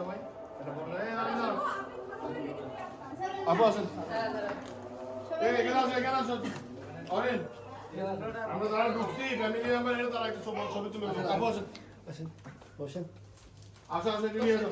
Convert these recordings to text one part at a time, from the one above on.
হয়ে হয়ে দাঁড়িয়ে দাঁড়াও আপু আসেন এই এখানে আসো এখানে আসো অরিন আমরা যারা ঢুকছি ফ্যামিলি মেম্বার এটা তারা একটা ছবি ছবি তুলে দেবো। আপু আসেন বসেন বসেন আসো আসো এগিয়ে নিয়ে আসো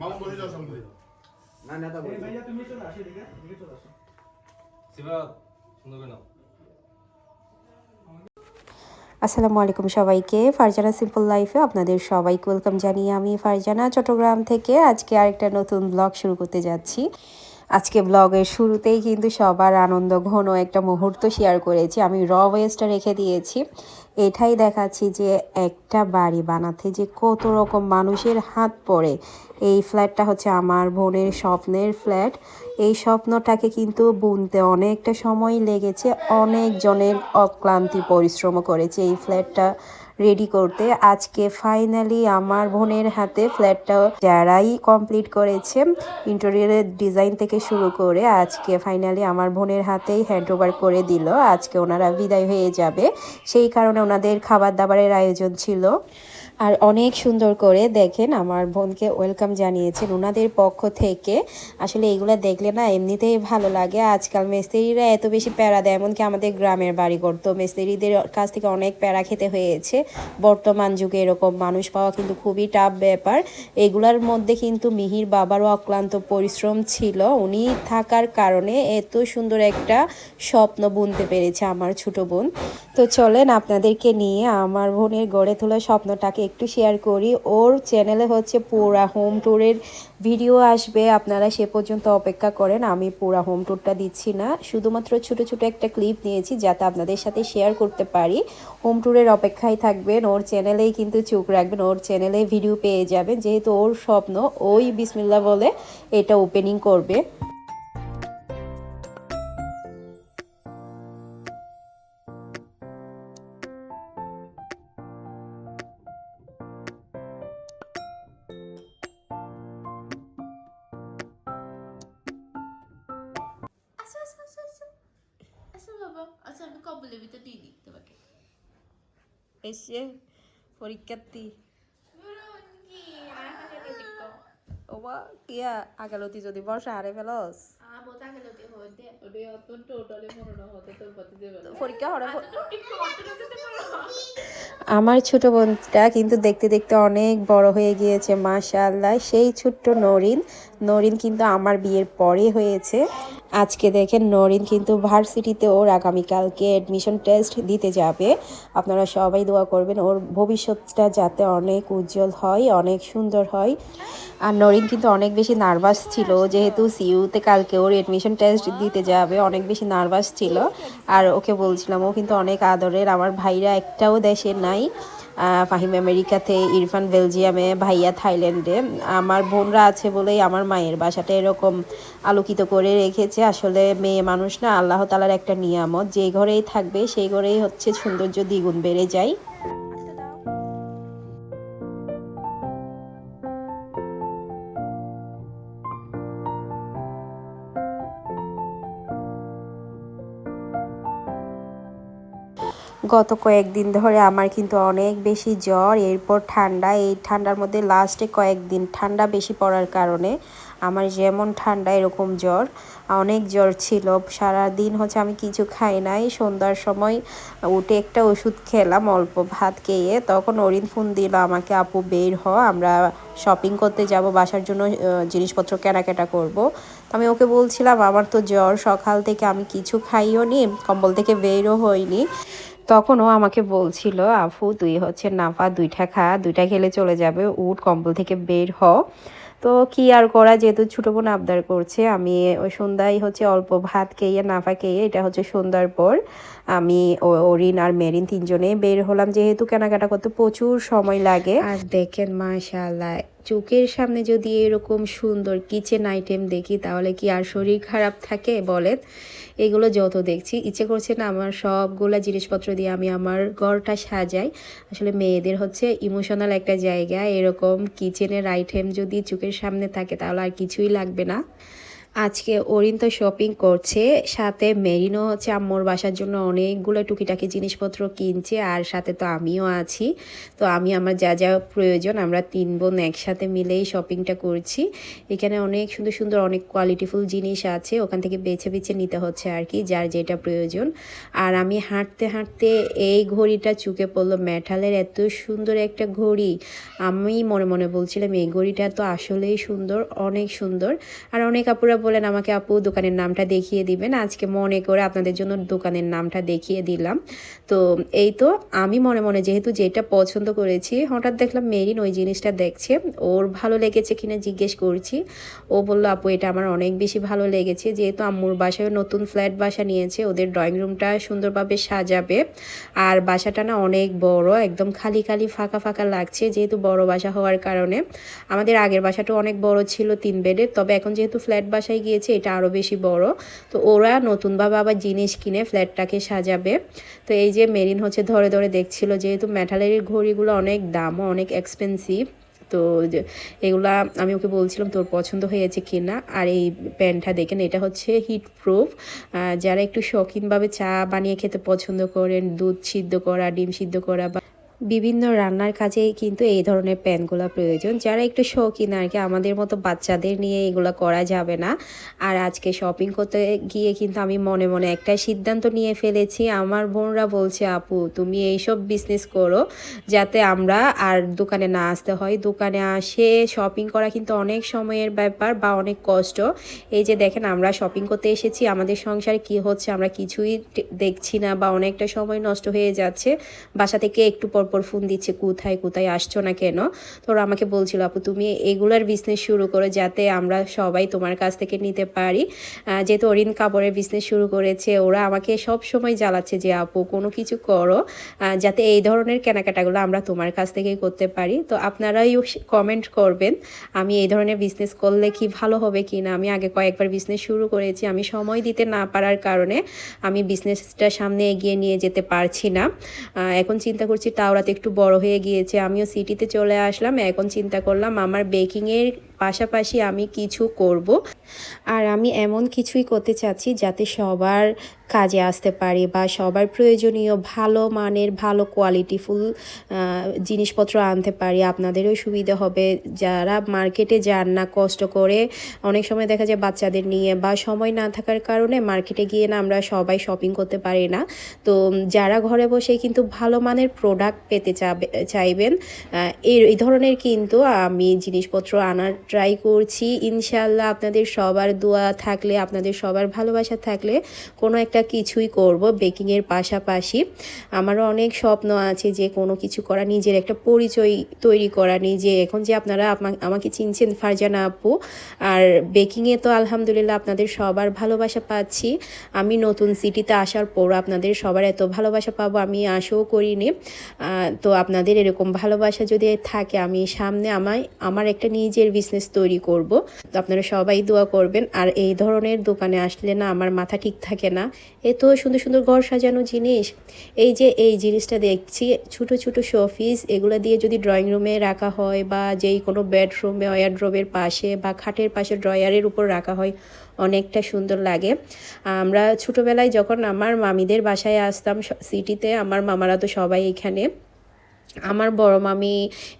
মামু বসে যাও সামনে। ভাইয়া তুমি চলে আসো এদিকে এদিকে চলে আসো। আসসালামু আলাইকুম সবাইকে। ফারজানা সিম্পল লাইফে আপনাদের সবাইকে ওয়েলকাম জানিয়ে আমি ফারজানা চট্টগ্রাম থেকে আজকে আরেকটা নতুন ব্লগ শুরু করতে যাচ্ছি। আজকে ব্লগের শুরুতেই কিন্তু সবার আনন্দ ঘন একটা মুহূর্ত শেয়ার করেছি। আমি র ওয়েস্টটা রেখে দিয়েছি। এটাই দেখাচ্ছি যে একটা বাড়ি বানাতে যে কত রকম মানুষের হাত পড়ে। এই ফ্ল্যাটটা হচ্ছে আমার বোনের স্বপ্নের ফ্ল্যাট এই স্বপ্নটাকে কিন্তু বুনতে অনেকটা সময় লেগেছে। অনেকজনের অক্লান্তি পরিশ্রম করেছে এই ফ্ল্যাটটা রেডি করতে। আজকে ফাইনালি আমার বোনের হাতে ফ্ল্যাটটা যারাই কমপ্লিট করেছে ইন্টেরিয়রের ডিজাইন থেকে শুরু করে আজকে ফাইনালি আমার বোনের হাতেই হ্যান্ড ওভার করে দিল। আজকে ওনারা বিদায় হয়ে যাবে। সেই কারণে ওনাদের খাবার দাবারের আয়োজন ছিল। আর অনেক সুন্দর করে দেখেন আমার বোনকে ওয়েলকাম জানিয়েছেন ওনাদের পক্ষ থেকে। আসলে এগুলো দেখলে না এমনিতেই ভালো লাগে। আজকাল মিস্ত্রিরা এত বেশি প্যারা দেয়, এমনকি আমাদের গ্রামের বাড়ি করতো মিস্ত্রিদের কাছ থেকে অনেক প্যারা খেতে হয়েছে। বর্তমান যুগে এরকম মানুষ পাওয়া কিন্তু খুবই টাফ ব্যাপার। এগুলার মধ্যে কিন্তু মিহির বাবারও অক্লান্ত পরিশ্রম ছিল। উনি থাকার কারণে এত সুন্দর একটা স্বপ্ন বুনতে পেরেছে আমার ছোট বোন। তো চলেন আপনাদেরকে নিয়ে আমার বোনের গড়ে তোলা স্বপ্নটাকে একটু শেয়ার করি। ওর চ্যানেলে হচ্ছে পুরা হোম ট্যুরের ভিডিও আসবে। আপনারা সে পর্যন্ত অপেক্ষা করেন, আমি পুরা হোম ট্যুরটা দিচ্ছি না। শুধুমাত্র ছোট ছোট একটা ক্লিপ নিয়েছি যাতে আপনাদের সাথে শেয়ার করতে পারি। হোম ট্যুরের অপেক্ষায় থাকবেন, ওর চ্যানেলেই কিন্তু চোখ রাখবেন, ওর চ্যানেলে ভিডিও পেয়ে যাবেন। যেহেতু ওর স্বপ্ন, ওই বিসমিল্লা বলে এটা ওপেনিং করবে। বাবা আচ্ছা আমি কবলের ভিতর দিয়ে দিই তোমাকে এসে পরীক্ষার্থী বুরুঙ্গি আহারে দেখো ওবা কিয়া আগালতি যদি বর্ষা হারে ফেলস আ বোতা গেল তে হতে ওরে অত টোটালি না হতে তোর পাতি দেবে পরীক্ষা হরে আমার ছোট বোনটা কিন্তু দেখতে দেখতে অনেক বড় হয়ে গিয়েছে মাশাআল্লাহ। সেই ছোট্ট নরিন নরিন কিন্তু আমার বিয়ের পরে হয়েছে। আজকে দেখেন নরিন কিন্তু ভার্সিটিতে ওর আগামীকালকে অ্যাডমিশন টেস্ট দিতে যাবে। আপনারা সবাই দোয়া করবেন, ওর ভবিষ্যৎটা যাতে অনেক উজ্জ্বল হয়, অনেক সুন্দর হয়। আর নরিন কিন্তু অনেক বেশি নার্ভাস ছিল, যেহেতু সিইউতে কালকে ওর অ্যাডমিশন টেস্ট দিতে যাবে, অনেক বেশি নার্ভাস ছিল। আর ওকে বলছিলাম, ও কিন্তু অনেক আদরের, আমার ভাইরা একটাও দেশে নাই। ফাহিম আমেরিকাতে, ইরফান বেলজিয়ামে, ভাইয়া থাইল্যান্ডে। আমার বোনরা আছে বলেই আমার মায়ের বাসাটা এরকম আলোকিত করে রেখেছে। আসলে মেয়ে মানুষ না, আল্লাহ তালার একটা নিয়ামত। যে ঘরেই থাকবে, সেই ঘরেই হচ্ছে সৌন্দর্য দ্বিগুণ বেড়ে যায়। গত কয়েকদিন ধরে আমার কিন্তু অনেক বেশি জ্বর, এরপর ঠান্ডা। এই ঠান্ডার মধ্যে লাস্টে কয়েকদিন ঠান্ডা বেশি পড়ার কারণে আমার যেমন ঠান্ডা, এরকম জ্বর। অনেক জ্বর ছিল। সারা দিন হচ্ছে আমি কিছু খাই নাই। সন্ধ্যার সময় উঠে একটা ওষুধ খেলাম, অল্প ভাত খেয়ে। তখন অরিন ফোন দিল আমাকে, আপু, বের হ, আমরা শপিং করতে যাব, বাসার জন্য জিনিসপত্র কেনাকাটা করব। তো আমি ওকে বলছিলাম, আমার তো জ্বর, সকাল থেকে আমি কিছু খাইও নি কম্বল থেকে বেরও হইনি। তখন ও আমাকে বলছিল, আফু, তুই হচ্ছে নাফা, দুইটা খা, দুইটা খেলে চলে যাবে, উঠ, কম্বল থেকে বের হ। তো কি আর করা, যেহেতু ছোটো বোন আবদার করছে, আমি ওই সন্ধ্যায় হচ্ছে অল্প ভাত খেয়ে, নাফা খেয়ে, এটা হচ্ছে সন্ধ্যার পর আমি অরিন আর মেরিন তিনজনে বের হলাম, যেহেতু কেনাকাটা করতে প্রচুর সময় লাগে। আর দেখেন মাশাল্লাহ চোখের সামনে যদি এরকম সুন্দর কিচেন আইটেম দেখি, তাহলে কি আর শরীর খারাপ থাকে? বলেন। এগুলো যত দেখছি, ইচ্ছে করছে না আমার সবগুলো জিনিসপত্র দিয়ে আমি আমার ঘরটা সাজাই। আসলে মেয়েদের হচ্ছে ইমোশনাল একটা জায়গা। এরকম কিচেনের আইটেম যদি চোখের সামনে থাকে, তাহলে আর কিছুই লাগবে না। আজকে অরিন তো শপিং করছে, সাথে মেরিনো হচ্ছে আম্মুর বাসার জন্য অনেকগুলো টুকিটাকি জিনিসপত্র কিনছে, আর সাথে তো আমিও আছি। তো আমি, আমার যা যা প্রয়োজন, আমরা তিন বোন একসাথে মিলেই শপিংটা করছি। এখানে অনেক সুন্দর সুন্দর, অনেক কোয়ালিটিফুল জিনিস আছে, ওখান থেকে বেছে বেছে নিতে হচ্ছে আর কি, যার যেটা প্রয়োজন। আর আমি হাঁটতে হাঁটতে এই ঘড়িটা চুকে পড়ল মেটালের এত সুন্দর একটা ঘড়ি। আমি মনে মনে বলছিলাম, এই ঘড়িটা তো আসলেই সুন্দর, অনেক সুন্দর। আর অনেক আপুরা বলেন, আমাকে আপু দোকানের নামটা দেখিয়ে দিবেন। আজকে মনে করে আপনাদের জন্য দোকানের নামটা দেখিয়ে দিলাম। তো এই তো আমি মনে মনে যেহেতু যেটা পছন্দ করেছি, হঠাৎ দেখলাম মেরিন ওই জিনিসটা দেখছে। ওর ভালো লেগেছে কিনা জিজ্ঞেস করছি। ও বলল, আপু, এটা আমার অনেক বেশি ভালো লেগেছে। যেহেতু আম্মুর বাসায় নতুন ফ্ল্যাট বাসা নিয়েছে, ওদের ড্রয়িং রুমটা সুন্দরভাবে সাজাবে। আর বাসাটা না অনেক বড়, একদম খালি খালি ফাঁকা ফাঁকা লাগছে যেহেতু বড় বাসা হওয়ার কারণে। আমাদের আগের বাসাটা অনেক বড় ছিল, তিন বেডের। তবে এখন যেহেতু ফ্ল্যাট বাসায় গিয়েছে, এটা আরও বেশি বড়। তো ওরা নতুনভাবে আবার জিনিস কিনে ফ্ল্যাটটাকে সাজাবে। তো এই যে মেরিন হচ্ছে ধরে ধরে দেখছিল, যেহেতু মেটালের ঘড়িগুলো অনেক দামও অনেক এক্সপেন্সিভ তো এগুলা আমি ওকে বলছিলাম, তোর পছন্দ হয়েছে কিনা? আর এই প্যান্টটা দেখেন, এটা হচ্ছে হিট প্রুফ যারা একটু শৌখিনভাবে চা বানিয়ে খেতে পছন্দ করেন, দুধ সিদ্ধ করা, ডিম সিদ্ধ করা বা বিভিন্ন রান্নার কাজে কিন্তু এই ধরনের প্যানগুলো প্রয়োজন। যারা একটু শৌখিন আর কি, আমাদের মতো বাচ্চাদের নিয়ে এগুলো করা যাবে না। আর আজকে শপিং করতে গিয়ে কিন্তু আমি মনে মনে একটা সিদ্ধান্ত নিয়ে ফেলেছি। আমার বোনরা বলছে, আপু, তুমি এইসব বিজনেস করো যাতে আমরা আর দোকানে না আসতে হয়। দোকানে আসে শপিং করা কিন্তু অনেক সময়ের ব্যাপার বা অনেক কষ্ট। এই যে দেখেন, আমরা শপিং করতে এসেছি, আমাদের সংসারে কি হচ্ছে আমরা কিছুই দেখছি না বা অনেকটা সময় নষ্ট হয়ে যাচ্ছে। বাসা থেকে একটু পর পর ফোন দিচ্ছে, কোথায় কোথায় আসছো না কেন? তো ওরা আমাকে বলছিল, আপু, তুমি এগুলার বিজনেস শুরু করো যাতে আমরা সবাই তোমার কাছ থেকে নিতে পারি। যেহেতু অরিন কাপড়ের বিজনেস শুরু করেছে, ওরা আমাকে সব সময় জ্বালাচ্ছে যে, আপু, কোনো কিছু করো যাতে এই ধরনের কেনাকাটাগুলো আমরা তোমার কাছ থেকেই করতে পারি। তো আপনারাই কমেন্ট করবেন, আমি এই ধরনের বিজনেস করলে কি ভালো হবে কি না? আমি আগে কয়েকবার বিজনেস শুরু করেছি, আমি সময় দিতে না পারার কারণে আমি বিজনেসটা সামনে এগিয়ে নিয়ে যেতে পারছি না। এখন চিন্তা করছি তাওরাতে একটু বড় হয়ে গিয়েছে আমিও সিটিতে চলে আসলাম। এখন চিন্তা করলাম আমার বেকিংয়ের পাশাপাশি আমি কিছু করব। আর আমি এমন কিছুই করতে চাচ্ছি যাতে সবার কাজে আসতে পারে বা সবার প্রয়োজনীয় ভালো মানের ভালো কোয়ালিটিফুল জিনিসপত্র আনতে পারি। আপনাদেরও সুবিধা হবে। যারা মার্কেটে যান না, কষ্ট করে অনেক সময় দেখা যায় বাচ্চাদের নিয়ে বা সময় না থাকার কারণে মার্কেটে গিয়ে না আমরা সবাই শপিং করতে পারি না। তো যারা ঘরে বসে কিন্তু ভালো মানের প্রোডাক্ট পেতে চাইবেন এই ধরনের কিন্তু আমি জিনিসপত্র আনার ট্রাই করছি। ইনশাল্লাহ আপনাদের সবার দোয়া থাকলে, আপনাদের সবার ভালোবাসা থাকলে কোনো একটা কিছুই করব বেকিংয়ের পাশাপাশি। আমারও অনেক স্বপ্ন আছে যে কোনো কিছু করা, নিজের একটা পরিচয় তৈরি করা নিজে। এখন যে আপনারা আমা- আমাকে চিনছেন ফারজানা আপু, আর বেকিংয়ে তো আলহামদুলিল্লাহ আপনাদের সবার ভালোবাসা পাচ্ছি। আমি নতুন সিটিতে আসার পর আপনাদের সবার এত ভালোবাসা পাবো আমি আশাও করিনি। তো আপনাদের এরকম ভালোবাসা যদি থাকে, আমি সামনে আমায়, আমার একটা নিজের বিজনেস বিজনেস তৈরি করব। তো আপনারা সবাই দোয়া করবেন। আর এই ধরনের দোকানে আসলে না আমার মাথা ঠিক থাকে না। এত সুন্দর সুন্দর ঘর সাজানো জিনিস। এই যে এই জিনিসটা দেখছি, ছোট ছোট শোপিস এগুলো দিয়ে যদি ড্রয়িং রুমে রাখা হয় বা যেই কোনো বেডরুমে ওয়ারড্রোবের পাশে বা খাটের পাশে ড্রয়ারের উপর রাখা হয়, অনেকটা সুন্দর লাগে। আমরা ছোটোবেলায় যখন আমার মামিদের বাসায় আসতাম সিটিতে আমার মামারা তো সবাই এখানে। আমার বড় মামি,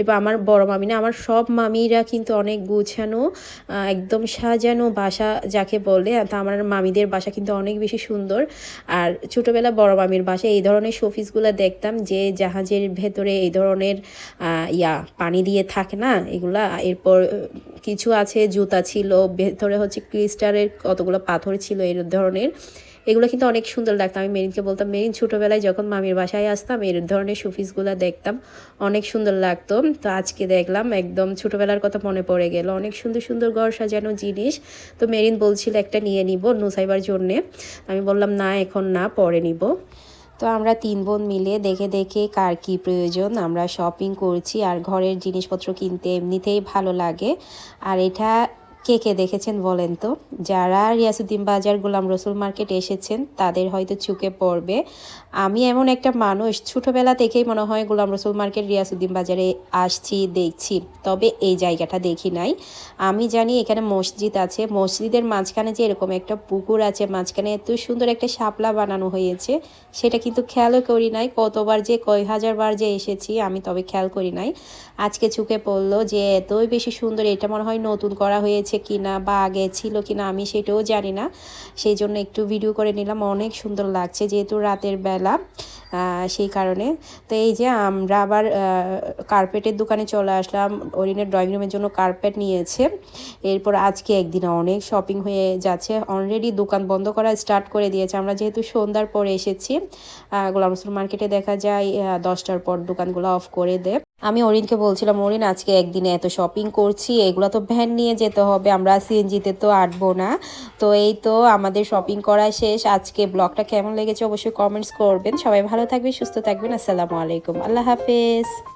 এবার আমার বড় মামি না, আমার সব মামিরা কিন্তু অনেক গুছানো একদম সাজানো বাসা যাকে বলে, তা আমার মামিদের বাসা কিন্তু অনেক বেশি সুন্দর। আর ছোটোবেলা বড় মামির বাসা, এই ধরনের শোপিসগুলো দেখতাম যে জাহাজের ভেতরে এই ধরনের ইয়া, পানি দিয়ে থাকে না, এগুলা, এরপর কিছু আছে, জুতা ছিল, ভেতরে হচ্ছে ক্রিস্টালের কতগুলো পাথর ছিল, এই ধরনের। এগুলো কিন্তু অনেক সুন্দর লাগতো। আমি মেরিনকে বলতাম, মেরিন, ছোটোবেলায় যখন মামির বাসায় আসতাম, এর ধরনের শোপিসগুলো দেখতাম, অনেক সুন্দর লাগতো। তো আজকে দেখলাম, একদম ছোটোবেলার কথা মনে পড়ে গেল। অনেক সুন্দর সুন্দর ঘর সাজানো জিনিস। তো মেরিন বলছিল, একটা নিয়ে নিব নুসাইবার জন্যে। আমি বললাম, না, এখন না, পরে নিব। তো আমরা তিন বোন মিলে দেখে দেখে কার কি প্রয়োজন, আমরা শপিং করছি। আর ঘরের জিনিসপত্র কিনতে এমনিতেই ভালো লাগে। আর এটা কে কে দেখেছেন বলেন তো? যারা রিয়াসুদ্দিন বাজার গোলাম রসুল মার্কেট এসেছেন, তাদের হয়তো চুকে পড়বে, আমি এমন একটা মানুষ, ছোটোবেলা থেকেই মনে হয় গোলাম রসুল মার্কেট রিয়াসুদ্দিন বাজারে আসছি, দেখছি, তবে এই জায়গাটা দেখি নাই। আমি জানি এখানে মসজিদ আছে, মসজিদের মাঝখানে যে এরকম একটা পুকুর আছে, মাঝখানে এত সুন্দর একটা শাপলা বানানো হয়েছে, সেটা কিন্তু খেয়ালও করি নাই, কতবার যে, কয় হাজার বার যে এসেছি, আমি তবে খেয়াল করি নাই। আজকে চুকে পড়ল যে, এতই বেশি সুন্দর, এটা মনে হয় নতুন করা হয়েছে কিনা বা আগে ছিল কিনা আমি সেটাও জানি না। সেই জন্য একটু ভিডিও করে নিলাম, অনেক সুন্দর লাগছে যেহেতু রাতের বেলা সেই কারণে। তো এই যে আমরা আবার কার্পেটের দোকানে চলে আসলাম, অরিনের ড্রয়িং রুমের জন্য কার্পেট নিয়েছে। এরপর আজকে একদিন অনেক শপিং হয়ে যাচ্ছে। অলরেডি দোকান বন্ধ করা স্টার্ট করে দিয়েছে। আমরা যেহেতু সন্ধ্যার পরে এসেছি গোলাম মার্কেটে দেখা যায় দশটার পর দোকানগুলো অফ করে দেয়। আমি অরিনকে বলছিলাম, অরিন, আজকে একদিনে এত শপিং করছি, এগুলো তো ভ্যান নিয়ে যেতে হবে, আমরা সিএনজিতে তো আটবো না। তো এই তো আমাদের শপিং করা শেষ। আজকে ব্লগটা কেমন লেগেছে অবশ্যই কমেন্টস করবেন। সবাই ভালো থাকবে সুস্থ থাকবেন। আসসালামু আলাইকুম। আল্লাহ হাফেজ।